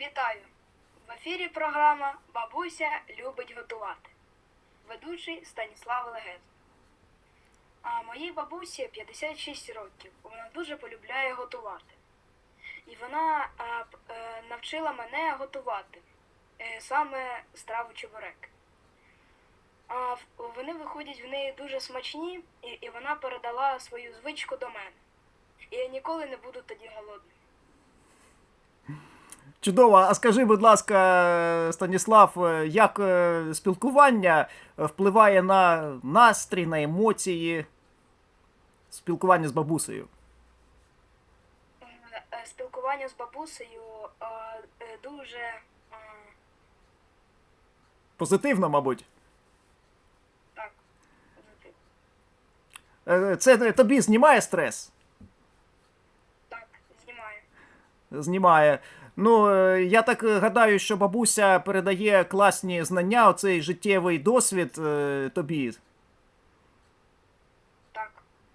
Вітаю! В ефірі програма Бабуся любить готувати. Ведучий Станіслав Легет. А моїй бабусі 56 років. Вона дуже полюбляє готувати. І вона а, е, навчила мене готувати е, саме страву чебурек. А вони виходять в неї дуже смачні, і, і вона передала свою звичку до мене. І я ніколи не буду тоді голодним. Чудово. А скажи, будь ласка, Станіслав, е, як е, спілкування е, впливає на настрій, на емоції спілкування з бабусею? Спілкування з бабусею дуже Позитивно, мабуть. так. позитивно. Це тобі знімає стрес? Так, знімаю. Знімає. Ну, е, я так гадаю, що бабуся передає класні знання, оцей життєвий досвід е, тобі. Так.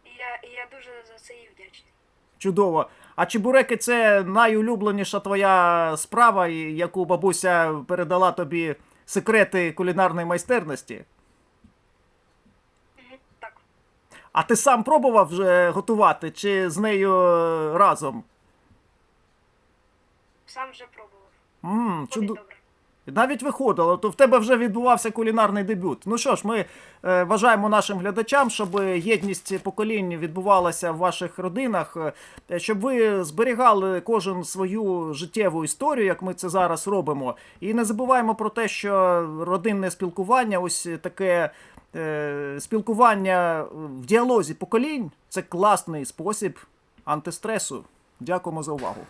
І я, і я дуже за це їй вдячний. Чудово. А чебуреки це найулюбленіша твоя справа, яку бабуся передала тобі секрети кулінарної майстерності. Так. А ти сам пробував вже готувати чи з нею е, разом? Сам вже пробував. М, Ходить чудо... добре. Навіть виходило, то в тебе вже відбувався кулінарний дебют. Ну що ж, ми е, бажаємо нашим глядачам, щоб єдність поколінь відбувалася в ваших родинах, е, щоб ви зберігали кожен свою життєву історію, як ми це зараз робимо. І не забуваємо про те, що родинне спілкування, ось таке е, спілкування в діалозі поколінь це класний спосіб антистресу. Дякуємо за увагу.